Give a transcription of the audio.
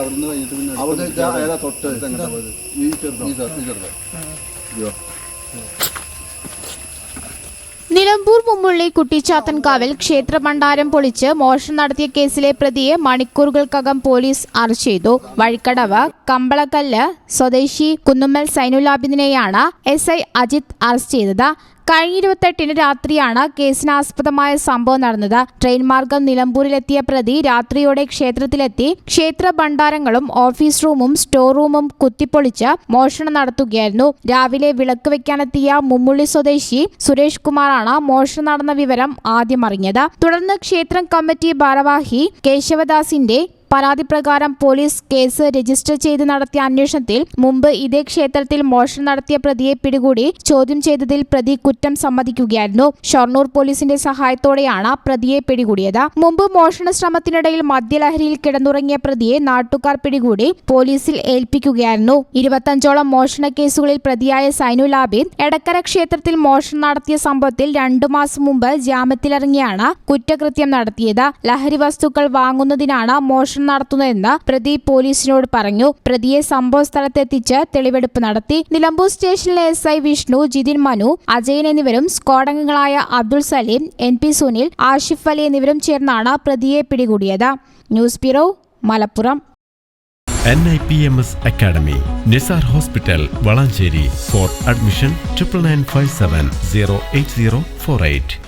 അവിടുന്ന് കഴിഞ്ഞിട്ട് പിന്നെ ഏതാ തൊട്ട് ഈ ചെറുതോ ഈ ചെറുത് ഈ ചെറുത് ഇയ്യോ. നിലമ്പൂർ മുമ്പുള്ളി കുട്ടിച്ചാത്തൻകാവിൽ ക്ഷേത്ര ഭണ്ഡാരം പൊളിച്ച് മോഷണം നടത്തിയ കേസിലെ പ്രതിയെ മണിക്കൂറുകൾക്കകം പോലീസ് അറസ്റ്റ് ചെയ്തു. വഴിക്കടവ് കമ്പളക്കല്ല് സ്വദേശി കുന്നുമ്മൽ സൈനുലാബിദിനെയാണ് എസ് ഐ അജിത് അറസ്റ്റ് ചെയ്തത്. കഴിഞ്ഞ ഇരുപത്തെട്ടിന് രാത്രിയാണ് കേസിനാസ്പദമായ സംഭവം നടന്നത്. ട്രെയിൻ മാർഗം നിലമ്പൂരിലെത്തിയ പ്രതി രാത്രിയോടെ ക്ഷേത്രത്തിലെത്തി ക്ഷേത്ര ഭണ്ഡാരങ്ങളും ഓഫീസ് റൂമും സ്റ്റോർ റൂമും കുത്തിപ്പൊളിച്ച് മോഷണം നടത്തുകയായിരുന്നു. രാവിലെ വിളക്ക് വെക്കാനെത്തിയ മുമ്മുള്ളി സ്വദേശി സുരേഷ് കുമാറാണ് മോഷണം നടന്ന വിവരം ആദ്യം അറിഞ്ഞത് തുടർന്ന് ക്ഷേത്രം കമ്മിറ്റി ഭാരവാഹി കേശവദാസിന്റെ പരാതി പ്രകാരം പോലീസ് കേസ് രജിസ്റ്റർ ചെയ്ത് നടത്തിയ അന്വേഷണത്തിൽ മുമ്പ് ഇതേ ക്ഷേത്രത്തിൽ മോഷണം നടത്തിയ പ്രതിയെ പിടികൂടി ചോദ്യം ചെയ്തതിൽ പ്രതി കുറ്റം സമ്മതിക്കുകയായിരുന്നു. ഷൊർണൂർ പോലീസിന്റെ സഹായത്തോടെയാണ് പ്രതിയെ പിടികൂടിയത്. മുമ്പ് മോഷണ ശ്രമത്തിനിടയിൽ മദ്യലഹരിയിൽ കിടന്നുറങ്ങിയ പ്രതിയെ നാട്ടുകാർ പിടികൂടി പോലീസിൽ ഏൽപ്പിക്കുകയായിരുന്നു. ഇരുപത്തഞ്ചോളം മോഷണ കേസുകളിൽ പ്രതിയായ സൈനുൽ ആബിദ് എടക്കര ക്ഷേത്രത്തിൽ മോഷണം നടത്തിയ സംഭവത്തിൽ രണ്ടു മാസം മുമ്പ് ജാമ്യത്തിലിറങ്ങിയാണ് കുറ്റകൃത്യം നടത്തിയത്. ലഹരി വസ്തുക്കൾ വാങ്ങുന്നതിനാണ് മോഷണം നടത്തുന്നതെന്ന് പ്രതി പോലീസിനോട് പറഞ്ഞു. പ്രതിയെ സംഭവ സ്ഥലത്തെത്തിച്ച് തെളിവെടുപ്പ് നടത്തി. നിലമ്പൂർ സ്റ്റേഷനിലെ എസ് ഐ വിഷ്ണു ജിതിൻ മനു അജയൻ എന്നിവരും സ്ക്വാഡംഗങ്ങളായ അബ്ദുൾ സലീം എൻ പി സുനിൽ ആഷിഫ് അലി എന്നിവരും ചേർന്നാണ് പ്രതിയെ പിടികൂടിയത്. News bureau Malappuram. N I P M S academy Nisar hospital Valanchery. For admission triple nine five seven zero eight zero four eight.